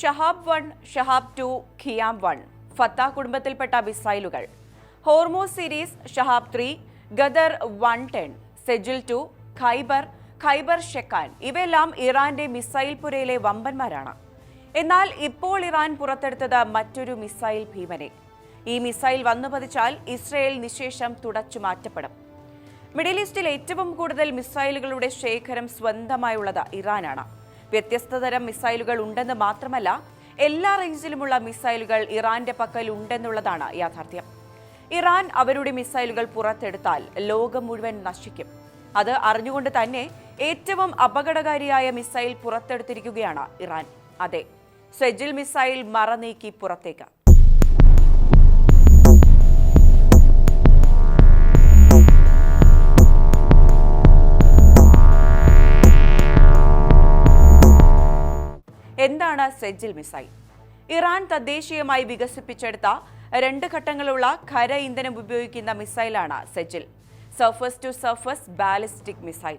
Shahab one Shahab two Qiam one Fateh കുടുംബത്തിൽപ്പെട്ട മിസൈലുകൾ. Hormoz series Shahab three Ghadr one ten Sejjil two Kheibar Kheibar Shekan. ഇവയെല്ലാം ഇറാന്റെ missile പുരയിലെ വമ്പന്മാരാണ്. എന്നാൽ ഇപ്പോൾ Iran പുറത്തെടുത്തത് മറ്റൊരു മിസൈൽ ഭീമനെ. ഈ മിസൈൽ വന്നു പതിച്ചാൽ ഇസ്രയേൽ നിശേഷം തുടച്ചു മാറ്റപ്പെടും. മിഡിൽ ഈസ്റ്റിൽ ഏറ്റവും കൂടുതൽ മിസൈലുകളുടെ ശേഖരം സ്വന്തമായുള്ളത് ഇറാനാണ്. വ്യത്യസ്ത തരം മിസൈലുകൾ ഉണ്ടെന്ന് മാത്രമല്ല എല്ലാ റേഞ്ചിലുമുള്ള മിസൈലുകൾ ഇറാന്റെ പക്കൽ ഉണ്ടെന്നുള്ളതാണ് യാഥാർത്ഥ്യം. ഇറാൻ അവരുടെ മിസൈലുകൾ പുറത്തെടുത്താൽ ലോകം മുഴുവൻ നശിക്കും. അത് അറിഞ്ഞുകൊണ്ട് തന്നെ ഏറ്റവും അപകടകാരിയായ മിസൈൽ പുറത്തെടുത്തിരിക്കുകയാണ് ഇറാൻ. അതെ സെജിൽ മിസൈൽ മറനീക്കി പുറത്തേക്ക്. എന്താണ് സെജിൽ മിസൈൽ ഇറാൻ തദ്ദേശീയമായി വികസിപ്പിച്ചെടുത്ത രണ്ട് ഘട്ടങ്ങളുള്ള ഖര ഇന്ധനം ഉപയോഗിക്കുന്ന മിസൈലാണ് Sejjil surface to surface ballistic missile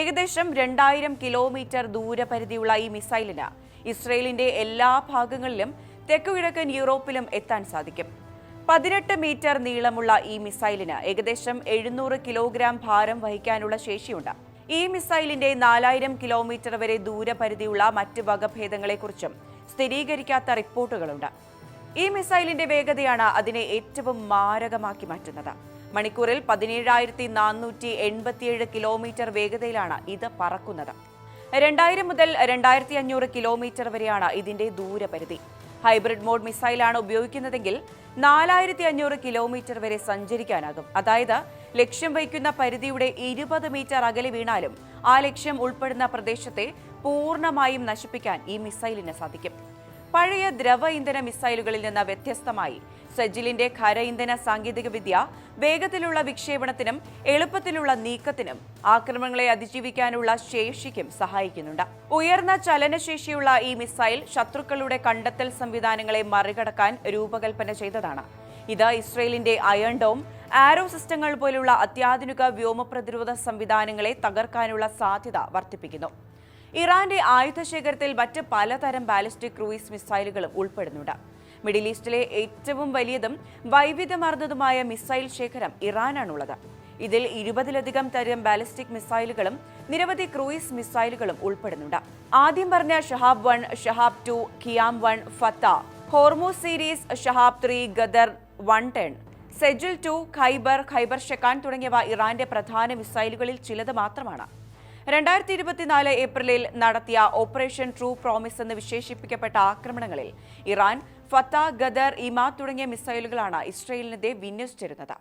ഏകദേശം രണ്ടായിരം കിലോമീറ്റർ ദൂരപരിധിയുള്ള ഈ മിസൈലിന് ഇസ്രയേലിന്റെ എല്ലാ ഭാഗങ്ങളിലും തെക്കുകിഴക്കൻ യൂറോപ്പിലും എത്താൻ സാധിക്കും. പതിനെട്ട് മീറ്റർ നീളമുള്ള ഈ മിസൈലിന് ഏകദേശം എഴുന്നൂറ് കിലോഗ്രാം ഭാരം വഹിക്കാനുള്ള ശേഷിയുണ്ട്. ഈ മിസൈലിന്റെ നാലായിരം കിലോമീറ്റർ വരെ ദൂരപരിധിയുള്ള മറ്റ് വകഭേദങ്ങളെക്കുറിച്ചും സ്ഥിരീകരിക്കാത്ത റിപ്പോർട്ടുകളുണ്ട്. ഈ മിസൈലിന്റെ വേഗതയാണ് അതിനെ ഏറ്റവും മാരകമാക്കി മാറ്റുന്നത്. മണിക്കൂറിൽ പതിനേഴായിരത്തി നാനൂറ്റി എൺപത്തിയേഴ് കിലോമീറ്റർ വേഗതയിലാണ് ഇത് പറക്കുന്നത്. രണ്ടായിരം മുതൽ രണ്ടായിരത്തി അഞ്ഞൂറ് കിലോമീറ്റർ വരെയാണ് ഇതിന്റെ ദൂരപരിധി. ഹൈബ്രിഡ് മോഡ് മിസൈലാണ് ഉപയോഗിക്കുന്നതെങ്കിൽ നാലായിരത്തി അഞ്ഞൂറ് കിലോമീറ്റർ വരെ സഞ്ചരിക്കാനാകും. അതായത് ലക്ഷ്യം വയ്ക്കുന്ന പരിധിയുടെ ഇരുപത് മീറ്റർ അകലെ വീണാലും ആ ലക്ഷ്യം ഉൾപ്പെടുന്ന പ്രദേശത്തെ പൂർണമായും നശിപ്പിക്കാൻ ഈ മിസൈലിന് സാധിക്കും. പഴയ ദ്രവ ഇന്ധന മിസൈലുകളിൽ നിന്ന് വ്യത്യസ്തമായി. സജിലിന്റെ ഖര ഇന്ധന സാങ്കേതികവിദ്യ വേഗത്തിലുള്ള വിക്ഷേപണത്തിനും എളുപ്പത്തിലുള്ള നീക്കത്തിനും ആക്രമണങ്ങളെ അതിജീവിക്കാനുള്ള ശേഷിക്കും സഹായിക്കുന്നുണ്ട്. ഉയർന്ന ചലനശേഷിയുള്ള ഈ മിസൈൽ ശത്രുക്കളുടെ കണ്ടെത്തൽ സംവിധാനങ്ങളെ മറികടക്കാൻ രൂപകൽപ്പന ചെയ്തതാണ്. ഇത് ഇസ്രയേലിന്റെ അയൺ ഡോം ആരോ സിസ്റ്റങ്ങൾ പോലുള്ള അത്യാധുനിക വ്യോമ പ്രതിരോധ സംവിധാനങ്ങളെ തകർക്കാനുള്ള സാധ്യത വർദ്ധിപ്പിക്കുന്നു. ഇറാന്റെ ആയുധശേഖരത്തിൽ മറ്റ് പലതരം ബാലിസ്റ്റിക് ക്രൂയിസ് മിസൈലുകളും ഉൾപ്പെടുന്നുണ്ട്. മിഡിൽ ഈസ്റ്റിലെ ഏറ്റവും വലിയതും വൈവിധ്യമാർന്നതുമായ മിസൈൽ ശേഖരം ഇറാനാണുള്ളത്. ഇതിൽ ഇരുപതിലധികം തരം ബാലിസ്റ്റിക് മിസൈലുകളും നിരവധി ക്രൂയിസ് മിസൈലുകളും ഉൾപ്പെടുന്നുണ്ട്. ആദ്യം പറഞ്ഞ Shahab one Shahab two Qiam one Fateh Hormoz series Shahab three Ghadr one ten Sejjil two Kheibar Kheibar Shekan തുടങ്ങിയവ ഇറാന്റെ പ്രധാന മിസൈലുകളിൽ ചിലത് മാത്രമാണ്. രണ്ടായിരത്തി ഇരുപത്തിനാല് ഏപ്രിലിൽ നടത്തിയ ഓപ്പറേഷൻ ട്രൂ പ്രോമിസ് എന്ന് വിശേഷിപ്പിക്കപ്പെട്ട ആക്രമണങ്ങളിൽ ഇറാൻ ഫത്ത ഗദർ ഇമാ തുടങ്ങിയ മിസൈലുകളാണ് ഇസ്രയേലിനെതിരെ വിന്യസിച്ചിരുന്നത്.